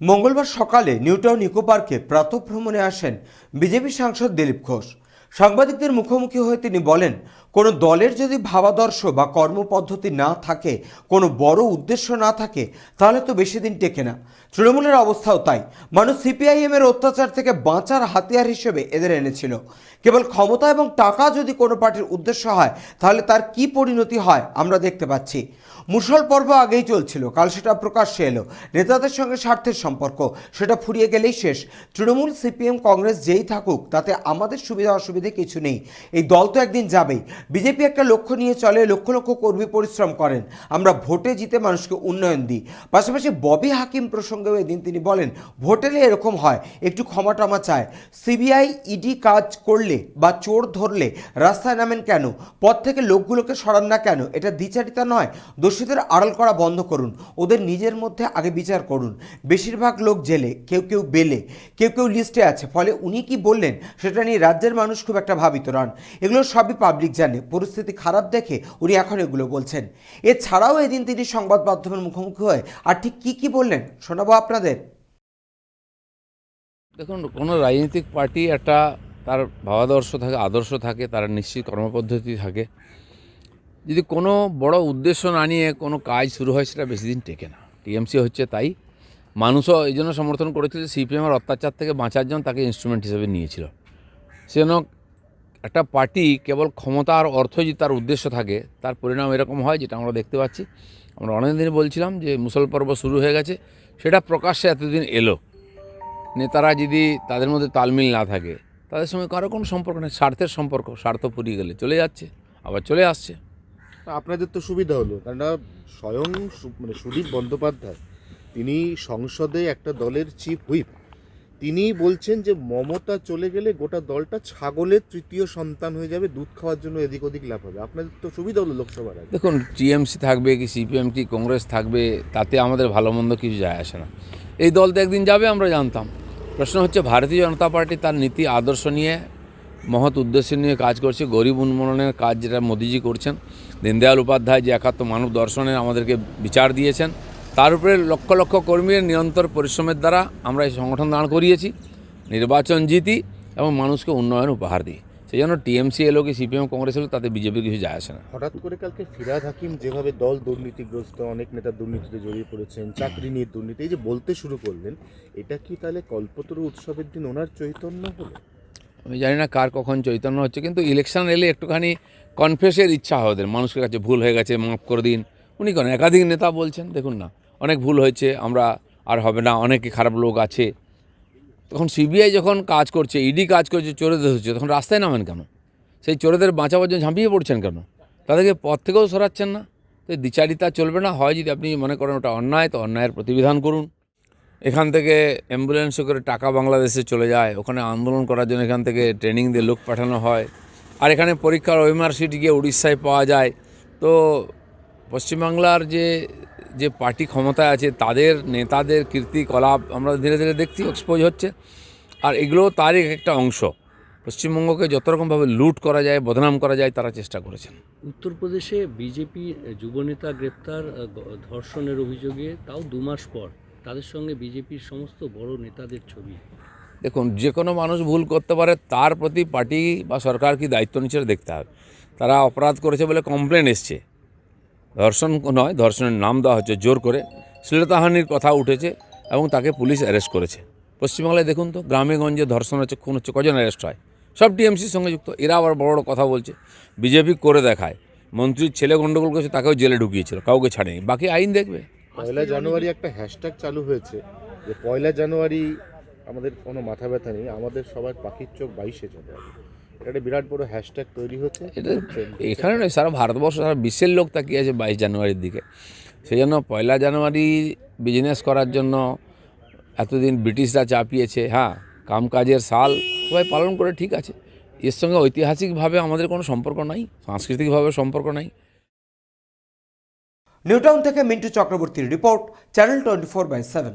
মঙ্গলবার সকালে নিউটাউন ইকো পার্কে প্রাতঃভ্রমণে আসেন বিজেপি সাংসদ দিলীপ ঘোষ। সাংবাদিকদের মুখোমুখি হয়ে তিনি বলেন কোনো দলের যদি ভাবাদর্শ বা কর্মপদ্ধতি না থাকে, কোনো বড় উদ্দেশ্য না থাকে, তাহলে তো বেশি দিন টেকে না। তৃণমূলের অবস্থাও তাই। মানুষ সিপিআইএমের অত্যাচার থেকে বাঁচার হাতিয়ার হিসেবে এদের এনেছিল। কেবল ক্ষমতা এবং টাকা যদি কোনো পার্টির উদ্দেশ্য হয়, তাহলে তার কি পরিণতি হয় আমরা দেখতে পাচ্ছি। মুসল পর্ব আগেই চলছিল, কাল সেটা প্রকাশ্যে এলো। নেতাদের সঙ্গে স্বার্থের সম্পর্ক, সেটা ফুরিয়ে গেলেই শেষ। তৃণমূল, সিপিএম, কংগ্রেস যেই থাকুক, তাতে আমাদের সুবিধা অসুবিধে কিছু নেই। এই দল তো একদিন যাবেই। বিজেপি একটা লক্ষ্য নিয়ে চলে, লক্ষ লক্ষ কর্মী পরিশ্রম করেন। আমরা ভোটে জিতে মানুষকে উন্নয়ন দিই। পাশাপাশি ববি হাকিম প্রসঙ্গেও এদিন তিনি বলেন, ভোটেলে এরকম হয়, একটু ক্ষমা টমা চায়। সিবিআই ইডি কাজ করলে বা চোর ধরলে রাস্তায় নামেন কেন? পথ থেকে লোকগুলোকে সরান না কেন? এটা দ্বিচারিতা নয়। দোষীদের আড়াল করা বন্ধ করুন। ওদের নিজের মধ্যে আগে বিচার করুন। বেশিরভাগ লোক জেলে, কেউ কেউ বেলে, কেউ কেউ লিস্টে আছে। ফলে উনি কি বললেন, সেটা নিয়ে রাজ্যের মানুষ খুব একটা ভাবিত নন। এগুলো সবই পাবলিক জানে। পরিস্থিতি খারাপ দেখে উনি এখন এগুলো বলছেন। এছাড়াও এদিন তিনি সংবাদ মাধ্যমের মুখোমুখি হয়ে, আর ঠিক কী কী বললেন শোনাবো আপনাদের। দেখুন, কোনো রাজনৈতিক পার্টি একটা তার ভাবাদর্শ থাকে, আদর্শ থাকে, তার নিশ্চিত কর্মপদ্ধতি থাকে। যদি কোনো বড় উদ্দেশ্য না নিয়ে কোনো কাজ শুরু হয়, সেটা বেশি দিন টেকে না। টিএমসি হচ্ছে তাই। মানুষও এই জন্য সমর্থন করেছিল যে সিপিএমের অত্যাচার থেকে বাঁচার জন্য তাকে ইনস্ট্রুমেন্ট হিসেবে নিয়েছিল। সেজন্য একটা পার্টি কেবল ক্ষমতা আর অর্থ যদি তার উদ্দেশ্য থাকে, তার পরিণাম এরকম হয় যেটা আমরা দেখতে পাচ্ছি। আমরা অনেকদিন বলছিলাম যে মুসল পর্ব শুরু হয়ে গেছে, সেটা প্রকাশ্যে এতদিন এলো। নেতারা যদি তাদের মধ্যে তালমিল না থাকে, তাদের সঙ্গে কারও কোনো সম্পর্ক নেই, স্বার্থের সম্পর্ক, স্বার্থ ফুরিয়ে গেলে চলে যাচ্ছে, আবার চলে আসছে। আপনাদের তো সুবিধা হলো কেননা স্বয়ং মানে সুদীপ বন্দ্যোপাধ্যায়, তিনি সংসদে একটা দলের চিফ হুইপ তিনি বলছেন যে মমতা চলে গেলে গোটা দলটা ছাগলের তৃতীয় সন্তান হয়ে যাবে, দুধ খাওয়ার জন্য এদিক ওদিক লাভ হবে আপনাদের তো সুবিধা হলো লোকসভার দেখুন, টিএমসি থাকবে কি সিপিএম কি কংগ্রেস থাকবে, তাতে আমাদের ভালো মন্দ কিছু যায় আসে না। এই দল তো একদিন যাবে, আমরা জানতাম। প্রশ্ন হচ্ছে, ভারতীয় জনতা পার্টি তার নীতি, আদর্শ নিয়ে, মহৎ উদ্দেশ্য নিয়ে কাজ করছে, গরিব উন্মূলনের কাজ যেটা মোদিজি করছেন। দীনদয়াল উপাধ্যায় যে একাত্ম মানব দর্শনের আমাদেরকে বিচার দিয়েছেন তার উপরে লক্ষ লক্ষ কর্মীর নিরন্তর পরিশ্রমের দ্বারা আমরা এই সংগঠন দাঁড় করিয়েছি নির্বাচন জিতি এবং মানুষকে উন্নয়ন উপহার দিই। সেই জন্য টিএমসি এলো কি সিপিএম কংগ্রেস এলো তাতে বিজেপির কিছু যায় আসে না। হঠাৎ করে কালকে ফিরাদ হাকিম যেভাবে দল দুর্নীতিগ্রস্ত অনেক নেতা দুর্নীতিতে জড়িয়ে পড়েছেন চাকরি নিয়ে দুর্নীতি এই যে বলতে শুরু করলেন এটা কি তাহলে কল্পতরু উৎসবের দিন ওনার চৈতন্য হলো? আমি জানি না কার কখন চৈতন্য হচ্ছে কিন্তু ইলেকশন এলে একটুখানি কনফেসের ইচ্ছা হয় ওদের। মানুষের কাছে ভুল হয়ে গেছে মাফ করে দিন। উনি কেন একাধিক নেতা বলছেন দেখুন না। অনেক ভুল হয়েছে, আমরা আর হবে না, অনেকে খারাপ লোক আছে। তখন সিবিআই যখন কাজ করছে, ইডি কাজ করছে, চোরেদের হচ্ছে, তখন রাস্তায় নামেন কেন? সেই চোরেদের বাঁচাবার জন্য ঝাঁপিয়ে পড়ছেন কেন? তাদেরকে পথ থেকেও সরাচ্ছেন না। তো দ্বিচারিতা চলবে না। হয় যদি আপনি মনে করেন ওটা অন্যায়, তো অন্যায়ের প্রতিবিধান করুন। এখান থেকে অ্যাম্বুলেন্সে করে টাকা বাংলাদেশে চলে যায়। ওখানে আন্দোলন করার জন্য এখান থেকে ট্রেনিং দিয়ে লোক পাঠানো হয়। আর এখানে পরীক্ষার সিট গিয়ে উড়িষ্যায় পাওয়া যায়। তো পশ্চিমবাংলার যে যে পার্টি ক্ষমতায় আছে তাদের নেতাদের কীর্তিকলাপ আমরা ধীরে ধীরে দেখছি এক্সপোজ হচ্ছে। আর এগুলো তারই এক একটা অংশ। পশ্চিমবঙ্গকে যত রকমভাবে লুট করা যায় বদনাম করা যায় তারা চেষ্টা করেছেন। উত্তরপ্রদেশে বিজেপি যুবনেতা গ্রেপ্তার ধর্ষণের অভিযোগে তাও দু মাস পর। তাদের সঙ্গে বিজেপির সমস্ত বড় নেতাদের ছবি। দেখুন যে কোনো মানুষ ভুল করতে পারে তার প্রতি পার্টি বা সরকার কি দায়িত্ব নিচ্ছে দেখতে হবে। তারা অপরাধ করেছে বলে কমপ্লেন এসছে। ধর্ষণ নয় ধর্ষণের নাম দেওয়া হচ্ছে জোর করে। শ্লীলতাহানির কথা উঠেছে এবং তাকে পুলিশ অ্যারেস্ট করেছে। পশ্চিমবাংলায় দেখুন তো, গ্রামে গঞ্জে ধর্ষণ হচ্ছে, খুন হচ্ছে, কজন অ্যারেস্ট হয়? সব টিএমসির সঙ্গে যুক্ত, এরা আবার বড় বড় কথা বলছে। বিজেপি করে দেখায়। মন্ত্রীর ছেলে গণ্ডগোল করেছে, তাকেও জেলে ঢুকিয়েছিল, কাউকে ছাড়েনি। বাকি আইন দেখবে। পয়লা জানুয়ারি একটা হ্যাশট্যাগ চালু হয়েছে যে, পয়লা জানুয়ারি আমাদের কোনো মাথা ব্যথা নেই, আমাদের সবার পাখির চোখ বাইশে এটা একটা বিরাট বড় হ্যাশট্যাগ তৈরি হচ্ছে। এটা এখানে নয় সারা ভারতবর্ষ সারা বিশ্বের লোক তাকিয়ে আছে বাইশ জানুয়ারির দিকে। সেই জন্য পয়লা জানুয়ারি বিজনেস করার জন্য এতদিন ব্রিটিশরা চাপিয়েছে হ্যাঁ কামকাজের সাল সবাই পালন করে ঠিক আছে। এর সঙ্গে ঐতিহাসিকভাবে আমাদের কোনো সম্পর্ক নাই সাংস্কৃতিকভাবে সম্পর্ক নাই। নিউটাউন থেকে মিন্টু চক্রবর্তীর report channel twenty four by seven.